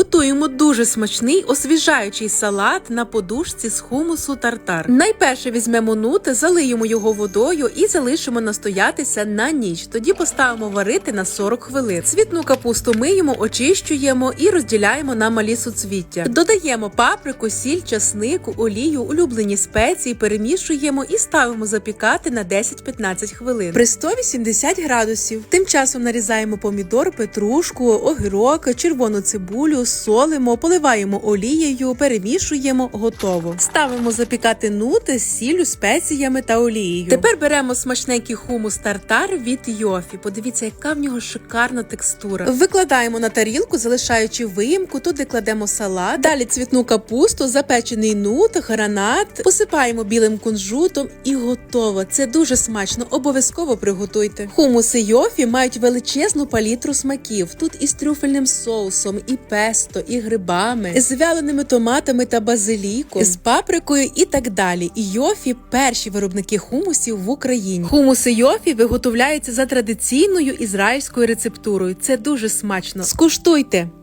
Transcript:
Готуємо дуже смачний освіжаючий салат на подушці з хумусу тартар. Найперше візьмемо нут, залиємо його водою і залишимо настоятися на ніч. Тоді поставимо варити на 40 хвилин. Цвітну капусту миємо, очищуємо і розділяємо на малі суцвіття. Додаємо паприку, сіль, часнику, олію, улюблені спеції, перемішуємо і ставимо запікати на 10-15 хвилин при 180 градусів. Тим часом нарізаємо помідор, петрушку, огірок, червону цибулю, солимо, поливаємо олією, перемішуємо, готово. Ставимо запікати нути з сіллю, спеціями та олією. Тепер беремо смачненький хумус тартар від Йофі. Подивіться, яка в нього шикарна текстура. Викладаємо на тарілку, залишаючи виїмку. Туди кладемо салат, далі цвітну капусту, запечений нут, гранат, посипаємо білим кунжутом і готово. Це дуже смачно. Обов'язково приготуйте. Хумуси Йофі мають величезну палітру смаків. Тут із трюфельним соусом, і песто, і грибами, з вяленими томатами та базиліком, з паприкою і так далі. І Йофі перші виробники хумусів в Україні. Хумуси Йофі виготовляються за традиційною ізраїльською рецептурою. Це дуже смачно. Скуштуйте!